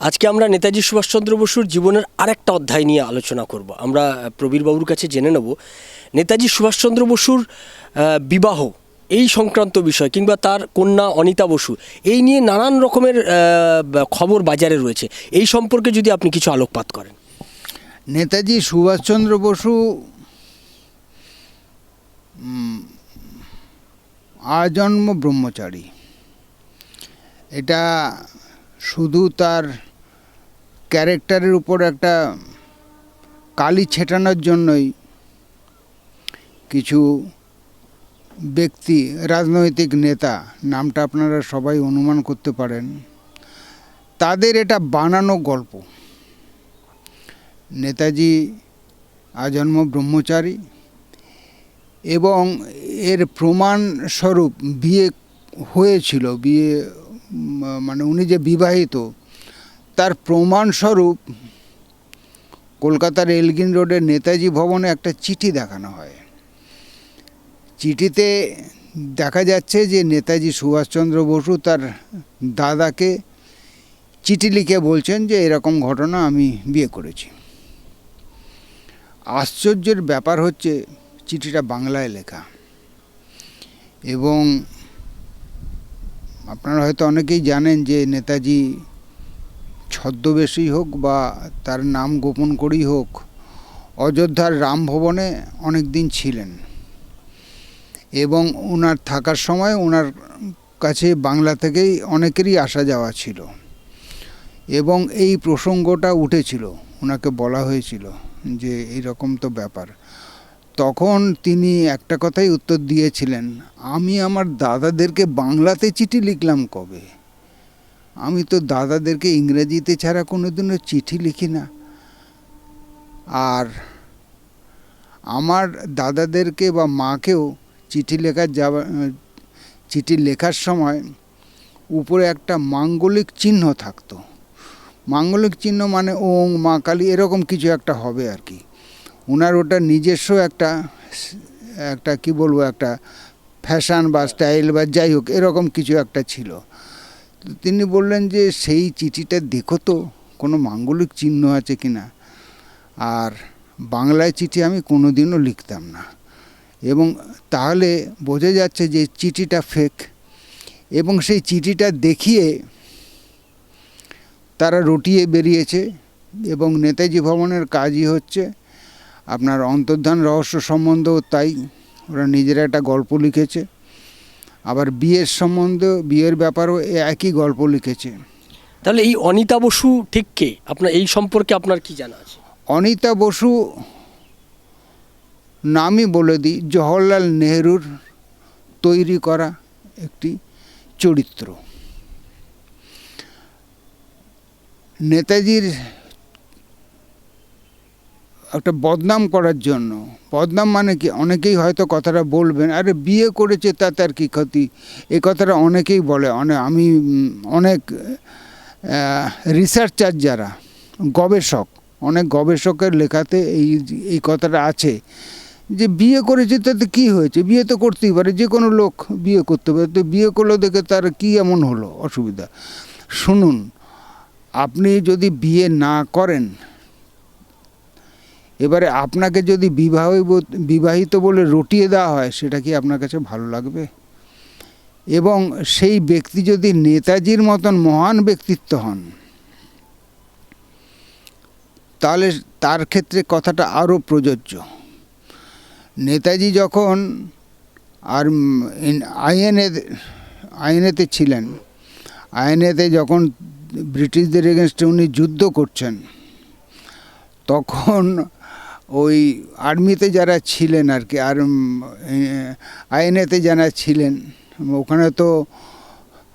আজকে আমরা নেতাজি সুভাষচন্দ্র বসুর জীবনের আরেকটা অধ্যায় নিয়ে আলোচনা করব। আমরা প্রবীরবাবুর কাছে জেনে নেব নেতাজি সুভাষচন্দ্র বসুর বিবাহ, এই সংক্রান্ত বিষয় কিংবা তার কন্যা অনিতা বসু, এই নিয়ে নানান রকমের খবর বাজারে রয়েছে। এই সম্পর্কে যদি আপনি কিছু আলোকপাত করেন। নেতাজি সুভাষচন্দ্র বসু আজন্ম ব্রহ্মচারী। এটা শুধু তার ক্যারেক্টারের উপর একটা কালি ছেটানোর জন্যই কিছু ব্যক্তি, রাজনৈতিক নেতা, নামটা আপনারা সবাই অনুমান করতে পারেন, তাদের এটা বানানো গল্প। নেতাজি আজন্ম ব্রহ্মচারী এবং এর প্রমাণস্বরূপ বিয়ে হয়েছিল, বিয়ে মানে উনি যে বিবাহিত, তার প্রমাণস্বরূপ কলকাতার এলগিন রোডের নেতাজি ভবনে একটা চিঠি দেখানো হয়। চিঠিতে দেখা যাচ্ছে যে নেতাজি সুভাষচন্দ্র বসু তার দাদাকে চিঠি লিখে বলছেন যে এরকম ঘটনা আমি বিয়ে করেছি। আশ্চর্যের ব্যাপার হচ্ছে, চিঠিটা বাংলায় লেখা এবং আপনারা হয়তো অনেকেই জানেন যে নেতাজি ছদ্মবেশী হোক বা তার নাম গোপন করেই হোক, অযোধ্যার রামভবনে অনেক দিন ছিলেন। এবং ওনার থাকার সময় ওনার কাছে বাংলা থেকেই অনেকেরই আসা যাওয়া ছিল। এবং এই প্রসঙ্গটা উঠেছিল ওনাকে বলা হয়েছিল যে এইরকম তো ব্যাপার। তখন তিনি একটা কথাই উত্তর দিয়েছিলেন, আমি আমার দাদাদেরকে বাংলাতে চিঠি লিখলাম কবে? আমি তো দাদাদেরকে ইংরেজিতে ছাড়া কোনোদিনও চিঠি লিখি না। আর আমার দাদাদেরকে বা মাকেও চিঠি লেখার যাওয়া চিঠি লেখার সময় উপরে একটা মাঙ্গলিক চিহ্ন থাকতো। মাঙ্গলিক চিহ্ন মানে ওং, মা, কালী এরকম কিছু একটা হবে আর কি। ওনার ওটা নিজস্ব একটা একটা কি বলব, একটা ফ্যাশন বা স্টাইল বা যাই হোক, এরকম কিছু একটা ছিল। তিনি বললেন যে, সেই চিঠিটা দেখো তো, কোনো মাঙ্গলিক চিহ্ন আছে কি না? আর বাংলায় চিঠি আমি কোনোদিনও লিখতাম না। এবং তাহলে বোঝা যাচ্ছে যে, চিঠিটা ফেক এবং সেই চিঠিটা দেখিয়ে তারা রটিয়ে বেরিয়েছে এবং নেতাজি ভবনের কাজই হচ্ছে। আপনার অন্তর্ধান রহস্য সম্বন্ধেও তাই ওরা নিজেরা একটা গল্প লিখেছে। আবার বিয়ের সম্বন্ধেও বিয়ের ব্যাপারেও একই গল্প লিখেছে। তাহলে এই অনিতা বসু ঠিক কে? আপনার এই সম্পর্কে আপনার কি জানা আছে? অনিতা বসু নামই বলে দিই জওহরলাল নেহরুর তৈরি করা একটি চরিত্র। নেতাজির একটা বদনাম করার জন্য। বদনাম মানে কি? অনেকেই হয়তো কথাটা বলবেন, আরে বিয়ে করেছে, তাতে আর কি ক্ষতি? এই কথাটা অনেকেই বলে। অনেক আমি অনেক রিসার্চার যারা, গবেষক, অনেক গবেষকের লেখাতে এই এই কথাটা আছে যে, বিয়ে করেছে, তাতে কী হয়েছে? বিয়ে তো করতেই পারে, যে কোনো লোক বিয়ে করতে পারে। তো বিয়ে করল দেখে তার কী এমন হলো? অসুবিধা। শুনুন, আপনি যদি বিয়ে না করেন এবারে আপনাকে যদি বিবাহ বিবাহিত বলে রটিয়ে দেওয়া হয়, সেটা কি আপনার কাছে ভালো লাগবে? এবং সেই ব্যক্তি যদি নেতাজির মতন মহান ব্যক্তিত্ব হন, তাহলে তার ক্ষেত্রে কথাটা আরও প্রযোজ্য। নেতাজি যখন আর আইএনএ, আইএনএতে ছিলেন, আইএনএতে যখন ব্রিটিশদের এগেনস্টে উনি যুদ্ধ করছেন, তখন ওই আর্মিতে যারা ছিলেন আর কি, আর আইএনএতে যারা ছিলেন, ওখানে তো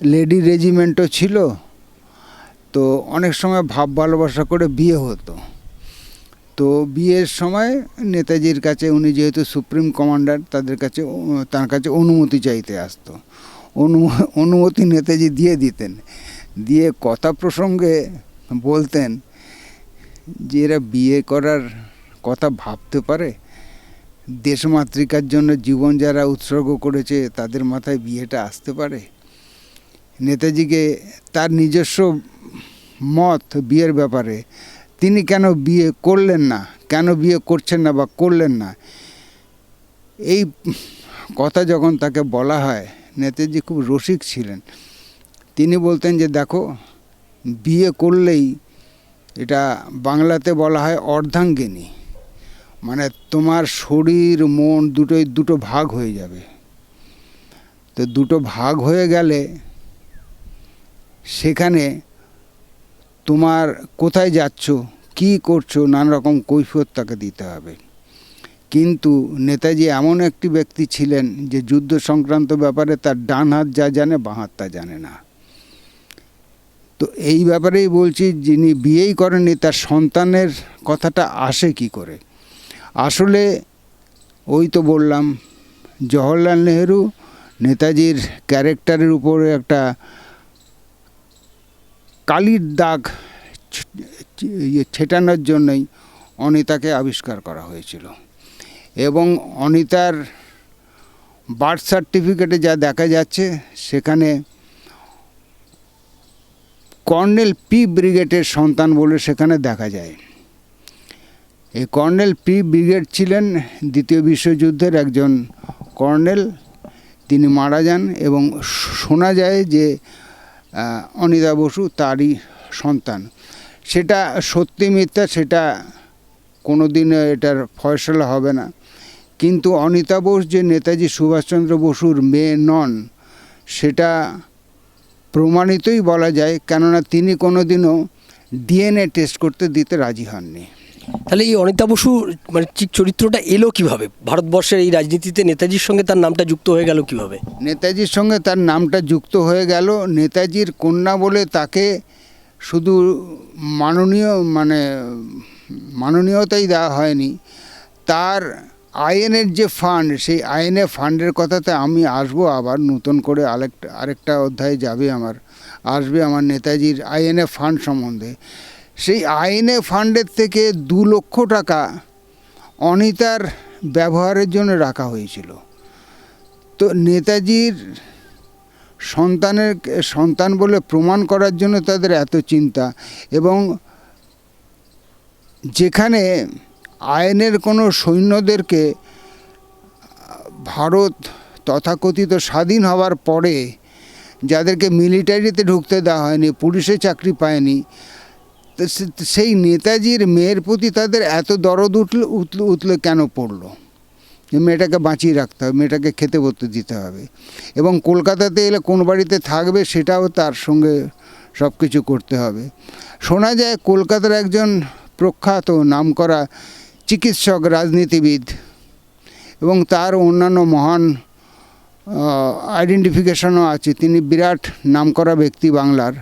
লেডি রেজিমেন্টও ছিল, তো অনেক সময় ভাব ভালোবাসা করে বিয়ে হতো। তো বিয়ের সময় নেতাজির কাছে, উনি যেহেতু সুপ্রিম কমান্ডার, তাদের কাছে তার কাছে অনুমতি চাইতে আসতো। অনু, অনুমতি নেতাজি দিয়ে দিতেন। দিয়ে কথা প্রসঙ্গে বলতেন যে, এরা বিয়ে করার কথা ভাবতে পারে? দেশমাতৃকার জন্য জীবন যারা উৎসর্গ করেছে, তাদের মাথায় বিয়েটা আসতে পারে? নেতাজিকে তার নিজস্ব মত বিয়ের ব্যাপারে, তিনি কেন বিয়ে করলেন না? কেন বিয়ে করছেন না বা করলেন না? এই কথা যখন তাকে বলা হয়, নেতাজি খুব রসিক ছিলেন। তিনি বলতেন যে, দেখো, বিয়ে করলেই এটা বাংলাতে বলা হয় অর্ধাঙ্গিনী। মানে তোমার শরীর, মন দুটোই, দুটো ভাগ হয়ে যাবে। তো দুটো ভাগ হয়ে গেলে সেখানে তোমার কোথায় যাচ্ছ, কি করছ নানা রকম কৈফিয়ত তাকে দিতে হবে। কিন্তু নেতাজি এমন একটি ব্যক্তি ছিলেন যে যুদ্ধ সংক্রান্ত ব্যাপারে তার ডান হাত যা জানে, বাঁ হাত তা জানে না। তো এই ব্যাপারেই বলছি, যিনি বিয়েই করেননি, তার সন্তানের কথাটা আসে কি করে? আসলে ওই তো বললাম, জওহরলাল নেহেরু নেতাজির ক্যারেক্টারের উপরে একটা কালির দাগ ইয়ে ছেটানোর জন্যই অনিতাকে আবিষ্কার করা হয়েছিল। এবং অনিতার বার্থ সার্টিফিকেটে যা দেখা যাচ্ছে, সেখানে কর্নেল পি ব্রিগেডের সন্তান বলে সেখানে দেখা যায়। এই কর্নেল পি ব্রিগেড ছিলেন দ্বিতীয় বিশ্বযুদ্ধের একজন কর্নেল। তিনি মারা যান এবং শোনা যায় যে অনিতা বসু তারই সন্তান। সেটা সত্যি মিথ্যা, সেটা কোনো দিন এটার ফয়সলা হবে না। কিন্তু অনিতা বোস যে নেতাজি সুভাষচন্দ্র বসুর মেয়ে নন, সেটা প্রমাণিতই বলা যায়, কেননা তিনি কোনোদিনও ডিএনএ টেস্ট করতে দিতে রাজি হননি। তাহলে এই অনিতা বসু মানে চরিত্রটা এলো কীভাবে? ভারতবর্ষের এই রাজনীতিতে নেতাজির সঙ্গে তার নামটা যুক্ত হয়ে গেল কীভাবে? নেতাজির সঙ্গে তার নামটা যুক্ত হয়ে গেল। নেতাজির কন্যা বলে তাকে শুধু মাননীয় মানে মাননীয়তাই দেওয়া হয়নি, তার আইএনের যে ফান্ড, সেই আইএনএ ফান্ডের কথাতে আমি আসব আবার নতুন করে আরেকটা আরেকটা অধ্যায় যাবে আমার, আসবে আমার নেতাজির আইএনএ ফান্ড সম্বন্ধে। সেই আইনে ফান্ডের থেকে দু লক্ষ টাকা অনিতার ব্যবহারের জন্য রাখা হয়েছিল। তো নেতাজির সন্তানের, সন্তান বলে প্রমাণ করার জন্য তাদের এত চিন্তা এবং যেখানে আইনের কোনো সৈন্যদেরকে ভারত তথাকথিত স্বাধীন হওয়ার পরে যাদেরকে মিলিটারিতে ঢুকতে দেওয়া হয়নি, পুলিশে চাকরি পায়নি সেই নেতাজির মেয়ের প্রতি তাদের এত দরদ উঠলে উঠলে কেন পড়ল? যে মেয়েটাকে বাঁচিয়ে রাখতে হবে, মেয়েটাকে খেতে পড়তে দিতে হবে। এবং কলকাতাতে এলে কোন বাড়িতে থাকবে সেটাও তার সঙ্গে সব কিছু করতে হবে। শোনা যায় কলকাতার একজন প্রখ্যাত নামকরা চিকিৎসক, রাজনীতিবিদ এবং তার অন্যান্য মহান আইডেন্টিফিকেশনও আছে। তিনি বিরাট নামকরা ব্যক্তি বাংলার।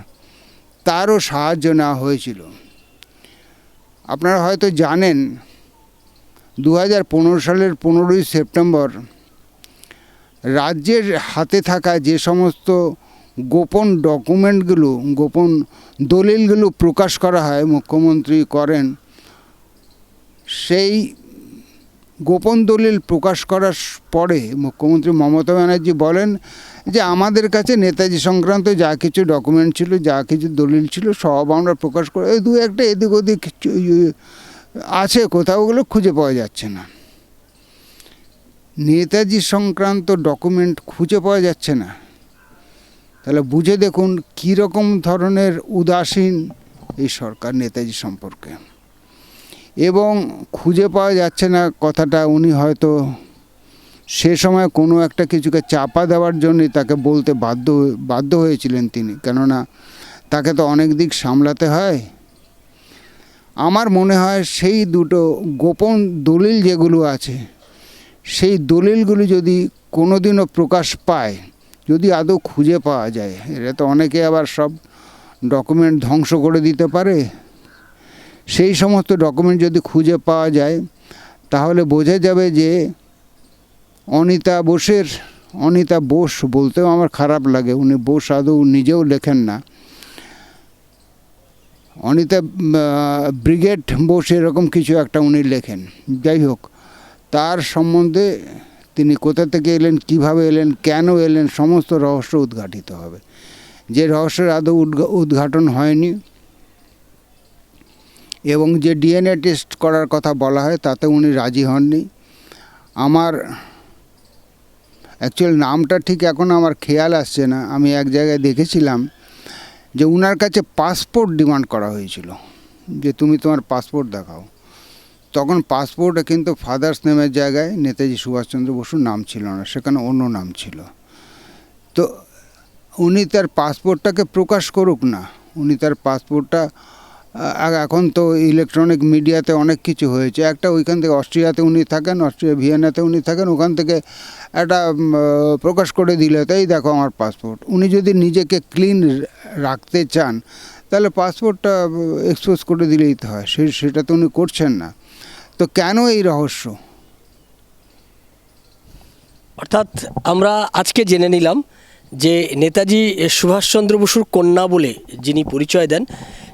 তারও সাহায্য নেওয়া হয়েছিল। আপনারা হয়তো জানেন দু হাজার পনেরো সালের পনেরোই সেপ্টেম্বর রাজ্যের হাতে থাকা যে সমস্ত গোপন ডকুমেন্টগুলো, গোপন দলিলগুলো প্রকাশ করা হয় মুখ্যমন্ত্রী করেন, সেই গোপন দলিল প্রকাশ করার পরে মুখ্যমন্ত্রী মমতা ব্যানার্জি বলেন যে আমাদের কাছে নেতাজি সংক্রান্ত যা কিছু ডকুমেন্ট ছিল, যা কিছু দলিল ছিল, সব আমরা প্রকাশ করে দু একটা এদিক ওদিক আছে কোথাও ওগুলো খুঁজে পাওয়া যাচ্ছে না। নেতাজি সংক্রান্ত ডকুমেন্ট খুঁজে পাওয়া যাচ্ছে না। তাহলে বুঝে দেখুন কী রকম ধরনের উদাসীন এই সরকার নেতাজি সম্পর্কে। এবং খুঁজে পাওয়া যাচ্ছে না কথাটা। উনি হয়তো সে সময় কোনো একটা কিছুকে চাপা দেওয়ার জন্যই তাকে বলতে বাধ্য বাধ্য হয়েছিলেন তিনি। কেননা তাকে তো অনেক দিক সামলাতে হয়। আমার মনে হয় সেই দুটো গোপন দলিল যেগুলো আছে, সেই দলিলগুলি যদি কোনোদিনও প্রকাশ পায়, যদি আদৌ খুঁজে পাওয়া যায় এটা তো অনেকে আবার সব ডকুমেন্ট ধ্বংস করে দিতে পারে। সেই সমস্ত ডকুমেন্ট যদি খুঁজে পাওয়া যায়, তাহলে বোঝা যাবে যে অনিতা বোসের, অনিতা বোস বলতেও আমার খারাপ লাগে, উনি বোস আদৌ নিজেও লেখেন না। অনিতা ব্রিগেড বোস এরকম কিছু একটা উনি লেখেন। যাই হোক, তার সম্বন্ধে তিনি কোথা থেকে এলেন, কীভাবে এলেন, কেন এলেন, সমস্ত রহস্য উদ্ঘাটিত হবে। যে রহস্যের আদৌ উদ্ঘা- উদ্ঘাটন হয়নি এবং যে ডিএনএ টেস্ট করার কথা বলা হয়, তাতে উনি রাজি হননি। আমার অ্যাকচুয়াল নামটা ঠিক এখন আমার খেয়াল আসছে না। আমি এক জায়গায় দেখেছিলাম যে উনার কাছে পাসপোর্ট ডিমান্ড করা হয়েছিল, যে তুমি তোমার পাসপোর্ট দেখাও। তখন পাসপোর্টে কিন্তু ফাদার্স নেমের জায়গায় নেতাজি সুভাষচন্দ্র বসুর নাম ছিল না, সেখানে অন্য নাম ছিল। তো উনি তার পাসপোর্টটাকে প্রকাশ করুক না, উনি তার পাসপোর্টটা এখন তো ইলেকট্রনিক মিডিয়াতে অনেক কিছু হয়েছে। একটা ওইখান থেকে অস্ট্রিয়াতে উনি থাকেন, অস্ট্রিয়া ভিয়েনাতে উনি থাকেন, ওখান থেকে একটা প্রকাশ করে দিলে তাই দেখো আমার পাসপোর্ট উনি যদি নিজেকে ক্লিন রাখতে চান, তাহলে পাসপোর্টটা এক্সপোজ করে দিলেই তো হয়। সে, সেটা তো উনি করছেন না। তো কেন এই রহস্য? অর্থাৎ আমরা আজকে জেনে নিলাম যে নেতাজি সুভাষচন্দ্র বসুর কন্যা বলে যিনি পরিচয় দেন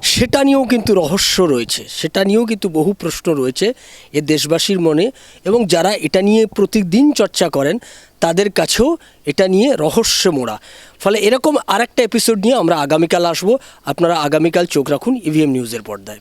সেটা নিয়েও কিন্তু রহস্য রয়েছে, সেটা নিয়েও কিন্তু বহু প্রশ্ন রয়েছে এ দেশবাসীর মনে এবং যারা এটা নিয়ে প্রতিদিন চর্চা করেন, তাদের কাছেও এটা নিয়ে রহস্য মোড়া। ফলে এরকম আরেকটা এপিসোড নিয়ে আমরা আগামীকাল আসব। আপনারা আগামীকাল চোখ রাখুন ইভিএম নিউজের পর্দায়।